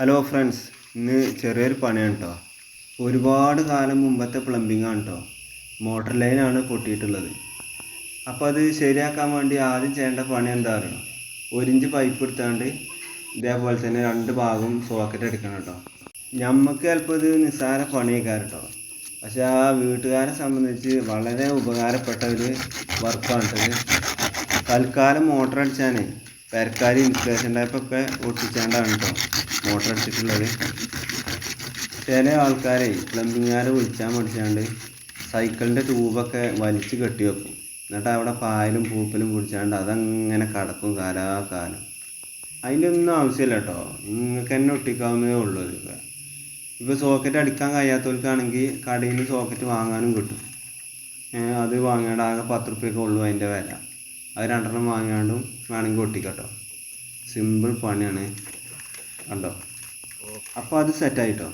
Hello friends ഇന്ന് ചെറിയൊരു പണിയാണ് കേട്ടോ ഒരുപാട് കാലം മുമ്പത്തെ പ്ലംബിംഗ് ആണ് കേട്ടോ മോട്ടർ ലൈനാണ് പൊട്ടിയിട്ടുള്ളത്. അപ്പോൾ അത് ശരിയാക്കാൻ വേണ്ടി ആദ്യം ചെയ്യേണ്ട പണി എന്താ അറിയണം ഒരു ഇഞ്ച് പൈപ്പ് എടുത്താണ്ട് ഇതേപോലെ തന്നെ രണ്ട് ഭാഗവും സോക്കറ്റ് എടുക്കണം കേട്ടോ ഞമ്മക്ക് ചിലപ്പോൾ ഇത് നിസ്സാര പണിയൊക്കെ കേട്ടോ പക്ഷേ ആ വീട്ടുകാരെ സംബന്ധിച്ച് വളരെ ഉപകാരപ്പെട്ട ഒരു വർക്കാണ് കേട്ടത് തൽക്കാലം മോട്ടർ അടിച്ചാനേ. പെരക്കാർ ടൈപ്പ് ടൈപ്പൊക്കെ ഒട്ടിച്ചാണ്ടാണ് കേട്ടോ മോട്ടർ അടിച്ചിട്ടുള്ളത്. ചില ആൾക്കാരെ പ്ലംബിങ്ങുകാരെ വിളിച്ചാൽ മടിച്ചാണ്ട് സൈക്കിളിന്റെ ട്യൂബൊക്കെ വലിച്ച് കെട്ടി വെക്കും. എന്നിട്ട് അവിടെ പായലും പൂപ്പലും പിടിച്ചാണ്ട് അതങ്ങനെ കടക്കും കാലാകാലം. അതിന്റെ ഒന്നും ആവശ്യമില്ല കേട്ടോ നിങ്ങൾക്ക് തന്നെ ഒട്ടിക്കാവുന്നേ ഉള്ളൂ ഇതൊക്കെ ഇപ്പോൾ സോക്കറ്റ് അടിക്കാൻ കഴിയാത്തവർക്കാണെങ്കിൽ കടയിൽ സോക്കറ്റ് വാങ്ങാനും കിട്ടും. അത് വാങ്ങാണ്ട് ആകെ പത്ത് റുപ്യൊക്കെ ഉള്ളൂ അതിന്റെ വില. അത് രണ്ടെണ്ണം വാങ്ങിയാണ്ടും വേണമെങ്കിൽ ഒട്ടിക്കട്ടോ. സിമ്പിൾ പണിയാണ്. കണ്ടോ? അപ്പോൾ അത് സെറ്റായിട്ടോ